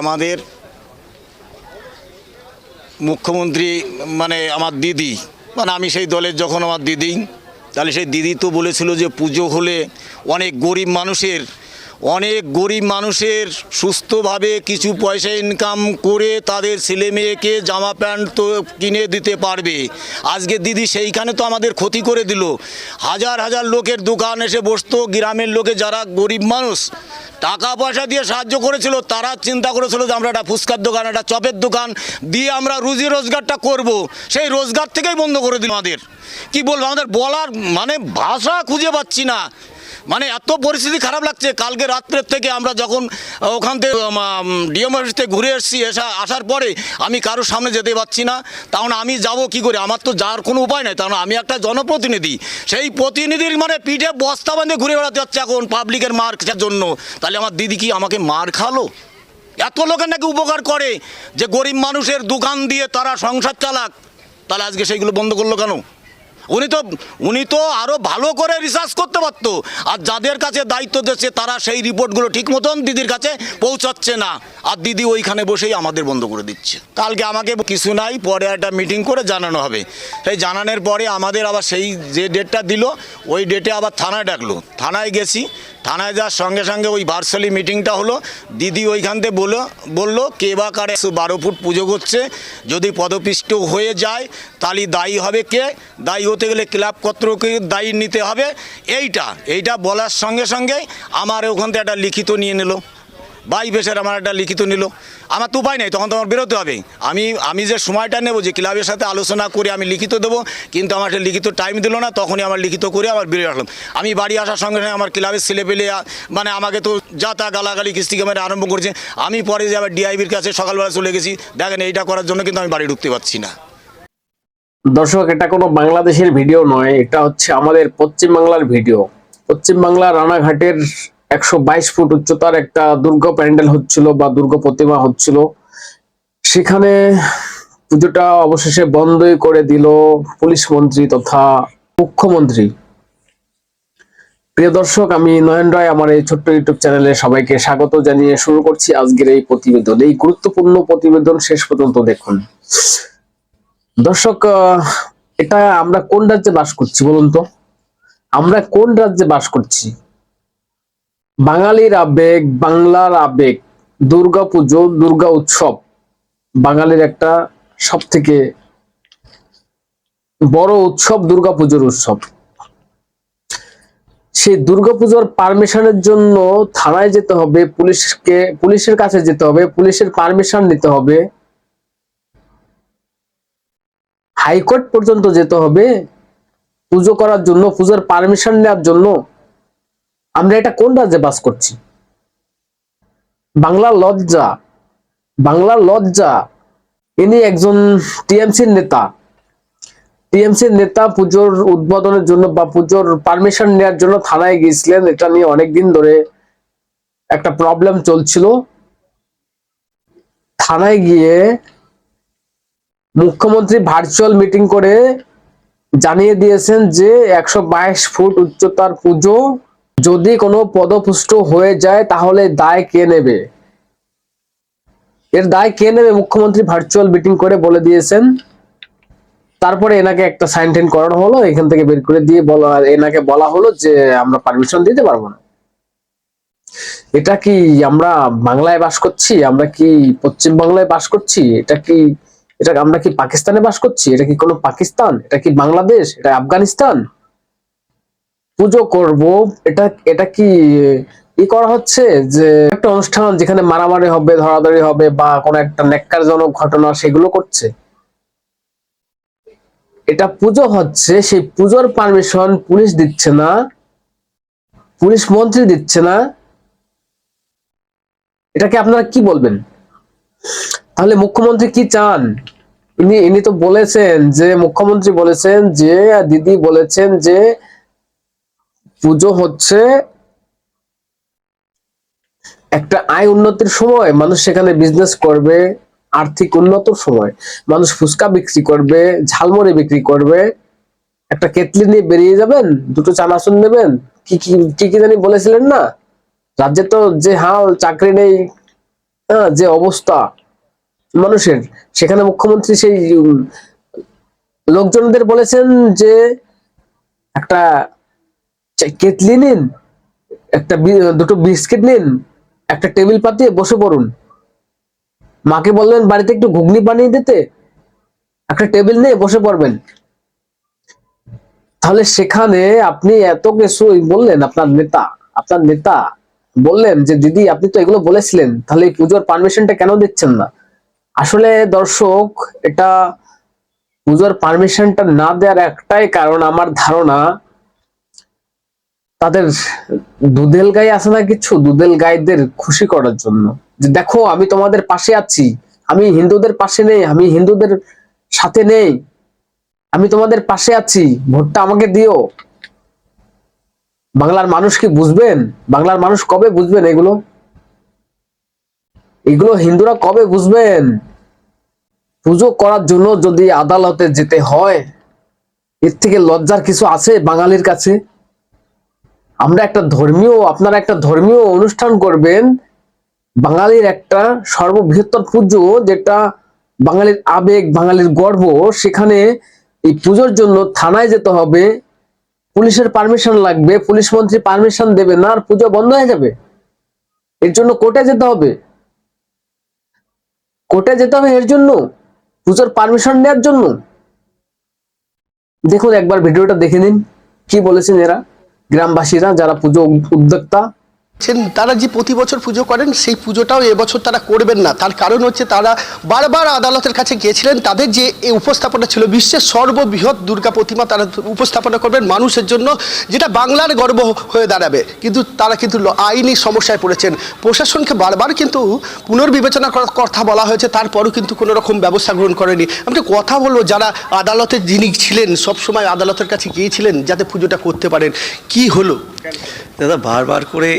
আমাদের মুখ্যমন্ত্রী মানে আমার দিদি মানে আমি সেই দলের যখন আমার দিদি, তাহলে সেই দিদি তো বলেছিল যে পুজো হলে অনেক গরিব মানুষের, অনেক গরিব মানুষের সুস্থভাবে কিছু পয়সা ইনকাম করে তাদের ছেলে মেয়েকে জামা প্যান্ট তো কিনে দিতে পারবে। আজকে দিদি সেইখানে তো আমাদের ক্ষতি করে দিল। হাজার হাজার লোকের দোকান এসে বসতো, গ্রামের লোকে যারা গরিব মানুষ টাকা পয়সা দিয়ে সাহায্য করেছিল, তারা চিন্তা করেছিল যে আমরা একটা ফুচকার দোকান, একটা চপের দোকান দিয়ে আমরা রুজি রোজগারটা করব। সেই রোজগার থেকেই বন্ধ করে দিল আমাদের। কি বলব? আমাদের বলার মানে ভাষা খুঁজে পাচ্ছি না। মানে এত পরিস্থিতি খারাপ লাগছে। কালকে রাত্রের থেকে আমরা যখন ওখান থেকে ডিএম ঘুরে এসেছি, এসা, আসার পরে আমি কারোর সামনে যেতে পারছি না। তখন আমি যাব কি করে? আমার তো যাওয়ার কোনো উপায় নেই। কারণ আমি একটা জনপ্রতিনিধি। সেই প্রতিনিধির মানে পিঠে বস্তা বাঁধে ঘুরে বেড়াতে যাচ্ছে এখন পাবলিকের মার জন্য। তাহলে আমার দিদি কি আমাকে মার খালো এত লোকের নাকি উপকার করে যে গরিব মানুষের দোকান দিয়ে তারা সংসার চালাক। তাহলে আজকে সেইগুলো বন্ধ করল কেন? উনি তো উনি তো আরও ভালো করে রিসার্চ করতে পারতো। আর যাদের কাছে দায়িত্ব দিচ্ছে তারা সেই রিপোর্টগুলো ঠিক মতন দিদির কাছে পৌঁছাচ্ছে না। আর দিদি ওইখানে বসেই আমাদের বন্ধ করে দিচ্ছে। কালকে আমাকে কিছু নাই, পরে একটা মিটিং করে জানানো হবে। সেই জানানোর পরে আমাদের আবার সেই যে ডেটটা দিল, ওই ডেটে আবার থানায় ডাকলো। থানায় গেছি। থানায় যাওয়ার সঙ্গে সঙ্গে ওই ভার্চুয়ালি মিটিংটা হলো। দিদি ওইখান থেকে বলল বলল, কে বা কারে বারো ফুট পুজো করছে? যদি পদপিষ্ট হয়ে যায়, তাহলে দায়ী হবে কে? দায়ী হতে গেলে ক্লাব কর্তৃপক্ষকে দায়ী নিতে হবে। এইটা এইটা বলার সঙ্গে সঙ্গে আমার ওখান থেকে একটা লিখিত নিয়ে নিল। বাই বেশের আমার একটা লিখিত নিল। আমার তো উপায় নেই, তখন তো আমার বেরোতে হবে। আমি আমি যে সময়টা নেব, যে ক্লাবের সাথে আলোচনা করে আমি লিখিত দেবো, কিন্তু আমার একটা লিখিত টাইম দিল না, তখনই আমার লিখিত করে আবার বেরিয়ে আসলাম। আমি বাড়ি আসার সঙ্গে সঙ্গে আমার ক্লাবের ছেলে পেলে মানে আমাকে তো যা তা গালাগালি কিস্তি ক্যামেরা আরম্ভ করেছে। আমি পরে যে আবার ডিআইবির কাছে সকালবেলা চলে গেছি। দেখেন এইটা করার জন্য কিন্তু আমি বাড়ি ঢুকতে পারছি না। দর্শক, এটা কোনো বাংলাদেশের ভিডিও নয়, এটা হচ্ছে আমাদের পশ্চিম বাংলার ভিডিও। পশ্চিম বাংলা রানাঘাটের একশো বাইশ ফুট উচ্চতার একটা দুর্গ প্যান্ডেল হচ্ছিল বা দুর্গ প্রতিমা হচ্ছিল। সেখানে পুজোটা অবশেষে বন্ধই করে দিল পুলিশ মন্ত্রী তথা মুখ্যমন্ত্রী। প্রিয় দর্শক, আমি নয়ন রায়, আমার এই ছোট্ট ইউটিউব চ্যানেলে সবাইকে স্বাগত জানিয়ে শুরু করছি আজকের এই প্রতিবেদন। এই গুরুত্বপূর্ণ প্রতিবেদন শেষ পর্যন্ত দেখুন। দর্শক এটা আমরা কোন রাজ্যে বাস করছি বলুন তো? আমরা কোন রাজ্যে বাস করছি? বাঙালির আবেগ, বাংলার আবেগ, দুর্গা পুজো, দুর্গা উৎসব বাঙালির একটা সব থেকে বড় উৎসব দুর্গা পুজোর উৎসব। সেই দুর্গাপুজোর পারমিশনের জন্য থানায় যেতে হবে, পুলিশকে, পুলিশের কাছে যেতে হবে, পুলিশের পারমিশন নিতে হবে। হাইকোর্ট পর্যন্ত যেতে হবে, পুজো করার জন্য, পুজোর পারমিশন নেওয়ার জন্য। আমরা এটা কোন রাজ্যে বাস করছি? বাংলার লজ্জা বাংলার লজ্জা। ইনি একজন টিএমসির নেতা। টিএমসির নেতা পুজোর উদ্বোধনের জন্য বা পুজোর পারমিশন নেওয়ার জন্য থানায় গিয়েছিলেন। এটা নিয়ে অনেকদিন ধরে একটা প্রবলেম চলছিল। থানায় গিয়ে মুখ্যমন্ত্রী ভার্চুয়াল মিটিং করে জানিয়ে দিয়েছেন যে একশো বাইশ ফুট উচ্চতার পুজো যদি কোনো পদপুষ্ট হয়ে যায়, তাহলে দায় কে নেবে? এর দায় কে নেবে মুখ্যমন্ত্রী ভার্চুয়াল মিটিং করে বলে দিয়েছেন। তারপরে এনাকে একটা সাইন টেন করানো হলো, এখান থেকে বের করে দিয়ে বলা এনাকে বলা হলো যে আমরা পারমিশন দিতে পারব না। এটা কি আমরা বাংলায় বাস করছি? আমরা কি পশ্চিম বাংলায় বাস করছি? এটা কি এটা আমরা কি পাকিস্তানে বাস করছি? এটা কি কোনো পাকিস্তান? এটা কি বাংলাদেশ? এটা আফগানিস্তান? পুজো করব। এটা এটা কি, ই করা হচ্ছে যে একটা অনুষ্ঠান যেখানে মারামারি হবে, ধরাধরি হবে বা কোনো একটা নেককারজনক ঘটনা সেগুলো করছে? এটা পুজো হচ্ছে, সেই পুজোর পারমিশন পুলিশ দিচ্ছে না। পুলিশ মন্ত্রী দিচ্ছে না। এটাকে আপনারা কি বলবেন? তাহলে মুখ্যমন্ত্রী কি চান? ইনি ইনি তো বলেছেন যে, মুখ্যমন্ত্রী বলেছেন যে দিদি বলেছেন যে, পুজো হচ্ছে একটা আয় উন্নতির সময়। মানুষ সেখানে বিজনেস করবে, আর্থিক উন্নতর সময়। মানুষ ফুচকা বিক্রি করবে, ঝালমুড়ি বিক্রি করবে। একটা কেতলি নিয়ে বেরিয়ে যাবেন, দুটো চানাচুর নেবেন। কি কি কি কি জানি বলেছিলেন না? রাজ্যে তো যে হাল, চাকরি নেই হ্যাঁ যে অবস্থা। মানুষের। সেখানে মুখ্যমন্ত্রী সেই লোকজনদের বলেছেন যে একটা কেটলি নিন, একটা দুটো বিস্কিট নিন, একটা টেবিল পাতিয়ে বসে পড়ুন। মাকে বললেন, বাড়িতে একটু ঘুগনি বানিয়ে দিতে, একটা টেবিল নিয়ে বসে পড়বেন। তাহলে সেখানে আপনি এত কিছু বললেন, আপনার নেতা আপনার নেতা বললেন যে, দিদি, আপনি তো এগুলো বলেছিলেন, তাহলে এই পুজোর পারমিশনটা কেন দিচ্ছেন না? আসলে দর্শক, এটা পুজোর পারমিশনটা না দেওয়ার একটাই কারণ আমার ধারণা, তাদের দুধেল গাই আছে না কিছু? দুধেল গাইদের খুশি করার জন্য। যে দেখো, আমি তোমাদের পাশে আছি, আমি হিন্দুদের পাশে নেই, আমি হিন্দুদের সাথে নেই, আমি তোমাদের পাশে আছি, ভোটটা আমাকে দিও। বাংলার মানুষ কি বুঝবেন? বাংলার মানুষ কবে বুঝবেন এগুলো? এগুলো হিন্দুরা কবে বুঝবেন? পুজো করার জন্য যদি আদালতে যেতে হয়, এর থেকে লজ্জার কিছু আছে বাঙালির কাছে? আমরা একটা ধর্মীয়, আপনারা একটা ধর্মীয় অনুষ্ঠান করবেন, বাঙালির একটা সর্ববৃহত্তর পুজো যেটা বাঙালির আবেগ, বাঙালির গর্ব, সেখানে এই পুজোর জন্য থানায় যেতে হবে, পুলিশের পারমিশন লাগবে, পুলিশ মন্ত্রী পারমিশন দেবে না, আর পুজো বন্ধ হয়ে যাবে। এর জন্য কোর্টে যেতে হবে। কোর্টে যেতে হবে এর জন্য? পুজোর পারমিশন নেওয়ার জন্য? দেখুন, একবার ভিডিওটা দেখে নিন। কি বলেছেন এরা? গ্রামবাসীরা, যারা পুজো উদ্যোক্তা তারা যে প্রতি বছর পুজো করেন, সেই পুজোটাও এবছর তারা করবেন না। তার কারণ হচ্ছে তারা বারবার আদালতের কাছে গিয়েছিলেন। তাদের যে এই উপস্থাপনা ছিল, বিশ্বের সর্ববৃহৎ দুর্গা প্রতিমা তারা উপস্থাপনা করবেন মানুষের জন্য, যেটা বাংলার গর্ব হয়ে দাঁড়াবে। কিন্তু তারা কিন্তু আইনি সমস্যায় পড়েছেন। প্রশাসনকে বারবার কিন্তু পুনর্বিবেচনা করার কথা বলা হয়েছে, তারপরও কিন্তু কোনো রকম ব্যবস্থা গ্রহণ করেনি। আমি কথা বলব, যারা আদালতের যিনি ছিলেন, সবসময় আদালতের কাছে গিয়েছিলেন, যাতে পুজোটা করতে পারেন। কি হলো? দাদা, বারবার করে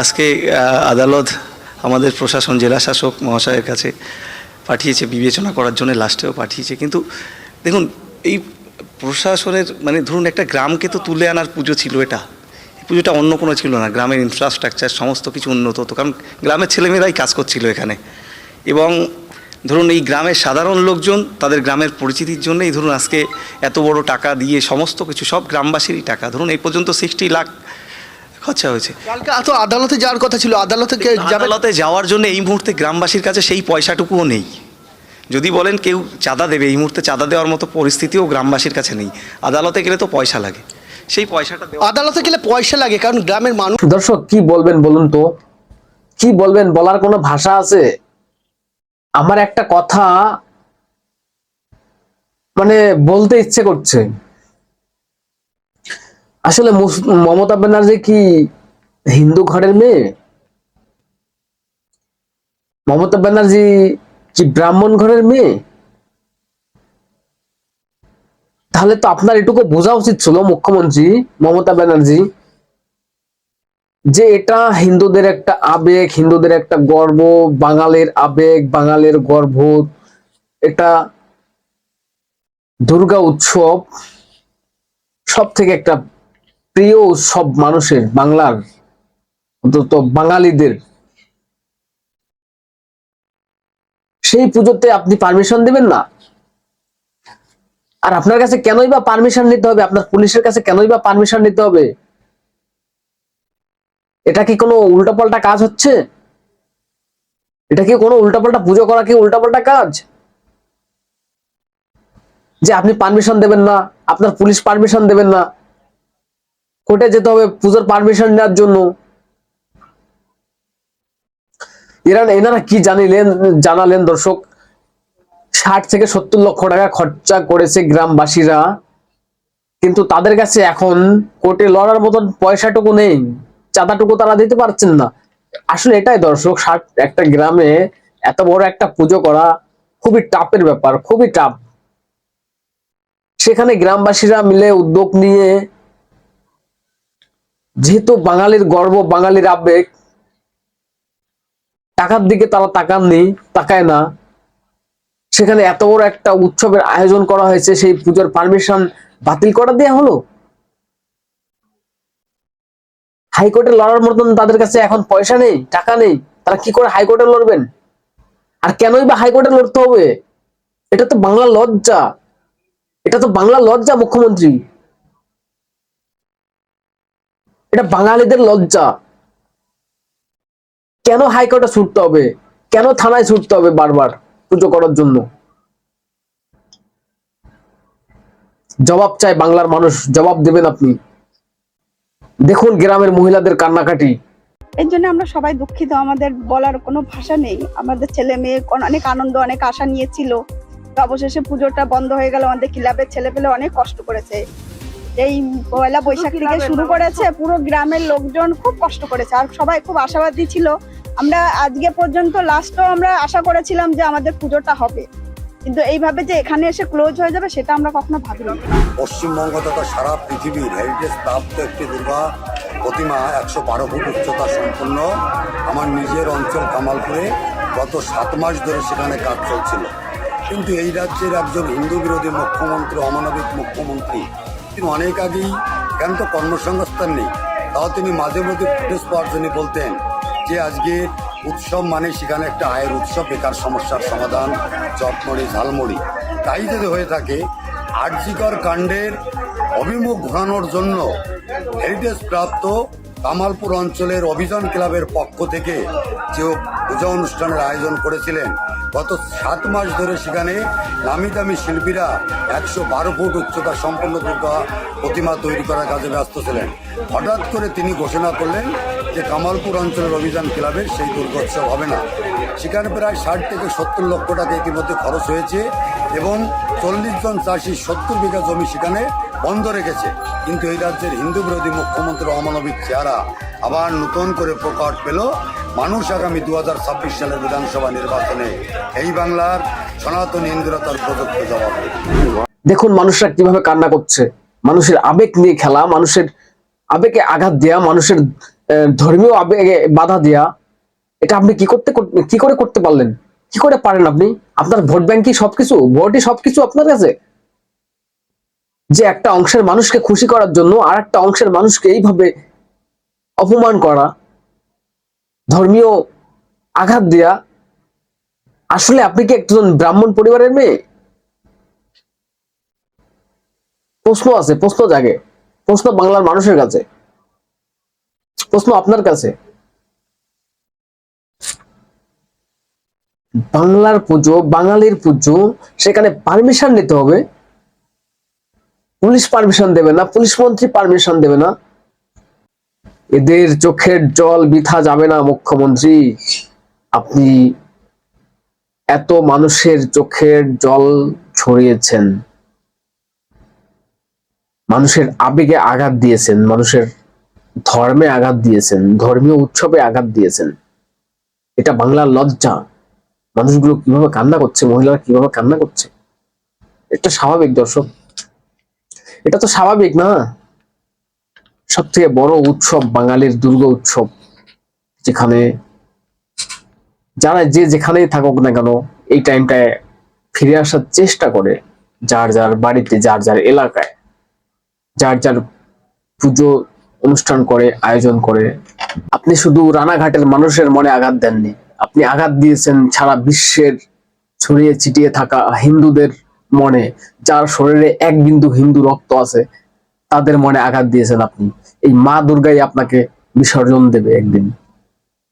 আজকে আদালত আমাদের প্রশাসন জেলা শাসক মহাশয়ের কাছে পাঠিয়েছে, বিবেচনা করার জন্য, লাস্টেও পাঠিয়েছে। কিন্তু দেখুন, এই প্রশাসনের মানে ধরুন একটা গ্রামকে তো তুলে আনার পুজো ছিল এটা। পুজোটা অন্য কোনো ছিল না, গ্রামের ইনফ্রাস্ট্রাকচার সমস্ত কিছু উন্নত হতো। কারণ গ্রামের ছেলেমেয়েরাই কাজ করছিল এখানে। এবং ধরুন এই গ্রামের সাধারণ লোকজন, তাদের গ্রামের পরিচিতির জন্যই ধরুন আজকে এত বড় টাকা দিয়ে সমস্ত কিছু, সব গ্রামবাসীরই টাকা। ধরুন এই পর্যন্ত সিক্সটি লাখ খরচা হয়েছে। কালকে তো আদালতে যাওয়ার কথা ছিল আদালতে আদালতে যাওয়ার জন্য এই মুহূর্তে গ্রামবাসীর কাছে সেই পয়সাটুকুও নেই। যদি বলেন কেউ চাঁদা দেবে এই মুহূর্তে চাঁদা দেওয়ার মতো পরিস্থিতিও গ্রামবাসীর কাছে নেই। আদালতে গেলে তো পয়সা লাগে। সেই পয়সাটা আদালতে গেলে পয়সা লাগে কারণ গ্রামের মানুষ দর্শক কি বলবেন বলুন তো? কি বলবেন? বলার কোনো ভাষা আছে? আমার একটা কথা মানে বলতে ইচ্ছে করছে। আসলে মমতা ব্যানার্জি কি হিন্দু ঘরের মেয়ে? মমতা ব্যানার্জি কি ব্রাহ্মণ ঘরের মেয়ে? তাহলে তো আপনার এটুকু বোঝা উচিত ছিল মুখ্যমন্ত্রী মমতা ব্যানার্জি যে এটা হিন্দুদের একটা আবেগ, হিন্দুদের একটা গর্ব, বাঙালির আবেগ, বাঙালির গর্ব, এটা দুর্গা উৎসব সব থেকে একটা প্রিয় উৎসব মানুষের বাংলার, অন্তত বাঙালিদের, সেই পুজোতে আপনি পারমিশন দিবেন না? আর আপনার কাছে কেনই বা পারমিশন নিতে হবে? আপনার পুলিশের কাছে কেনই বা পারমিশন নিতে হবে? এটা কি কোনো উল্টাপাল্টা কাজ হচ্ছে? এটা কি কোনো উল্টাপাল্টা পুজো করা কি উল্টাপাল্টা কাজ? যে আপনি পারমিশন দেবেন না, আপনার পুলিশ পারমিশন দেবেন না কোর্টে যেতে হবে, পুজোর পারমিশন নেওয়ার জন্য। এরা, এনারা কি জানিলেন, জানালেন দর্শক? ষাট থেকে সত্তর লক্ষ টাকা খরচা করেছে গ্রামবাসীরা। কিন্তু তাদের কাছে এখন কোর্টে লড়ার মতন পয়সাটুকু নেই। চাঁদাটুকু তারা দিতে পারছেন না। আসলে এটাই দর্শক, ষাট একটা গ্রামে এত বড় একটা পুজো করা খুবই টাপের ব্যাপার, খুবই টাপ সেখানে গ্রামবাসীরা মিলে উদ্যোগ নিয়ে যেহেতু বাঙালির গর্ব, বাঙালির আবেগ, টাকার দিকে তারা তাকাননি, তাকায় না। সেখানে এত বড় একটা উৎসবের আয়োজন করা হয়েছে, সেই পুজোর পারমিশন বাতিল করা দেয়া হলো? হাইকোর্টে লড়ার মতন তাদের কাছে এখন পয়সা নেই, টাকা নেই, তারা কি করে হাইকোর্টে লড়বেন? আর কেনই বা হাইকোর্টে লড়তে হবে? এটা তো বাংলা লজ্জা। এটা তো বাংলা লজ্জা, মুখ্যমন্ত্রী। এটা বাঙালিদের লজ্জা। কেন হাইকোর্টে ছুটতে হবে? কেন থানায় ছুটতে হবে বারবার পুজো করার জন্য? জবাব চাই বাংলার মানুষ, জবাব দেবেন আপনি। দেখুন গ্রামের মহিলাদের কান্নাকাটি। এর জন্য আমরা সবাই দুঃখিত, আমাদের বলার কোনো ভাষা নেই। আমাদের ছেলে মেয়ে অনেক আনন্দ, অনেক আশা নিয়েছিল। অবশেষে পুজোটা বন্ধ হয়ে গেল, আমাদের ক্লাবের ছেলে পেলে অনেক কষ্ট করেছে। এই পয়লা বৈশাখ থেকে শুরু করেছে পুরো গ্রামের লোকজন খুব কষ্ট করেছে আর সবাই খুব আশাবাদী ছিল। আমরা আজকে পর্যন্ত লাস্টও আমরা আশা করেছিলাম যে আমাদের পুজোটা হবে। কিন্তু এইভাবে যে এখানে এসে ক্লোজ হয়ে যাবে সেটা আমরা কখনো ভাবিনি। পশ্চিমবঙ্গ তথা সারা পৃথিবীর হেরিটেজ প্রাপ্ত একটি দুর্গা প্রতিমা একশো বারো ফুট উচ্চতা সম্পন্ন। আমার নিজের অঞ্চল কামালপুরে গত সাত মাস ধরে সেখানে কাজ চলছিল। কিন্তু এই রাজ্যের একজন হিন্দু বিরোধী মুখ্যমন্ত্রী অমানবিক মুখ্যমন্ত্রী তিনি অনেক আগেই এখানে তো কর্মসংস্থান নেই, তাও তিনি মাঝে মধ্যে ফুটেজ পাওয়ার জন্য বলতেন যে আজকে উৎসব মানে সেখানে একটা আয়ের উৎসব, বেকার সমস্যার সমাধান চটমড়ি ঝালমুড়ি। তাই যদি হয়ে থাকে আর্যিকর কাণ্ডের অভিমুখ ঘোরানোর জন্য হেরিটেজ প্রাপ্ত কামালপুর অঞ্চলের অভিযান ক্লাবের পক্ষ থেকে যে পূজা অনুষ্ঠানের আয়োজন করেছিলেন। গত সাত মাস ধরে সেখানে নামি দামি শিল্পীরা একশো বারো ফুট উচ্চতা সম্পন্ন দুর্গা প্রতিমা তৈরি করার কাজে ব্যস্ত ছিলেন। হঠাৎ করে তিনি ঘোষণা করলেন যে কামালপুর অঞ্চলের অভিযান ক্লাবের সেই দুর্গোৎসব হবে না। সেখানে প্রায় ষাট থেকে সত্তর লক্ষ টাকা ইতিমধ্যে খরচ হয়েছে এবং চল্লিশ জন চাষি সত্তর বিঘা জমি সেখানে বন্ধ রেখেছে। কিন্তু এই রাজ্যের হিন্দু বিরোধী মুখ্যমন্ত্রী অমানবিক চেহারা আবার নতুন করে প্রকাশ পেল মানুষ আগামী দু হাজার ছাব্বিশ সালের বিধানসভা নির্বাচনে। এই বাংলার সনাতন হিন্দুরা তার প্রযুক্ত জবাব। দেখুন, মানুষরা কীভাবে কান্না করছে। মানুষের আবেগ নিয়ে খেলা, মানুষের আবেগে আঘাত দেয়া, মানুষের ধর্মীয় আবেগে বাধা দেয়া। এটা আপনি কি করতে কি করে করতে পারলেন? কি করে পারেন আপনি? আপনার ভোট ব্যাংক কি সবকিছু, ভোটই সবকিছু আপনার কাছে। যে একটা অংশের মানুষকে খুশি করার জন্য আর একটা অংশের মানুষকে এইভাবে অপমান করা, ধর্মীয় আঘাত দেয়া, আসলে আপনি কি একজন ব্রাহ্মণ পরিবারের মেয়ে? প্রশ্ন আছে, প্রশ্ন জাগে, প্রশ্ন বাংলার মানুষের কাছে, প্রশ্ন আপনার কাছে। বাংলার পুজো, বাঙালির পুজো, সেখানে পারমিশন নিতে হবে। পুলিশ পারমিশন দেবে না, পুলিশ মন্ত্রী পারমিশন দেবে না। এদের চোখের জল বৃথা যাবে না, মুখ্যমন্ত্রী। আপনি এত মানুষের চোখের জল ছড়িয়েছেন। মানুষের আবেগে আঘাত দিয়েছেন, মানুষের ধর্মে আঘাত দিয়েছেন, ধর্মীয় উৎসবে আঘাত দিয়েছেন। এটা বাংলার লজ্জা। মানুষগুলো কীভাবে কান্না করছে, মহিলারা কীভাবে কান্না করছে? এটা স্বাভাবিক দর্শক। এটা তো স্বাভাবিক না? সব থেকে বড় উৎসব বাঙালির দুর্গা উৎসব, যেখানে যারা যে যেখানেই থাকুক না কেন, এই টাইমটায় ফিরে আসার চেষ্টা করে যার যার বাড়িতে, যার যার এলাকায়। যার যার পুজো অনুষ্ঠান করে, আয়োজন করে। আপনি শুধু রানাঘাটের মানুষের মনে আঘাত দেননি। আপনি আঘাত দিয়েছেন সারা বিশ্বের ছড়িয়ে ছিটিয়ে থাকা হিন্দুদের মনে যার শরীরে এক বিন্দু হিন্দু রক্ত আছে, তাদের মনে আঘাত দিয়েছেন আপনি। এই মা দুর্গাই আপনাকে বিসর্জন দেবে একদিন।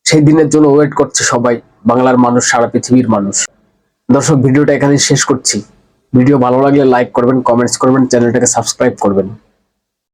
সেই দিনের জন্য ওয়েট করছে সবাই, বাংলার মানুষ, সারা পৃথিবীর মানুষ। দর্শক, ভিডিওটা এখানে শেষ করছি। ভিডিও ভালো লাগলে লাইক করবেন কমেন্টস করবেন চ্যানেলটাকে সাবস্ক্রাইব করবেন।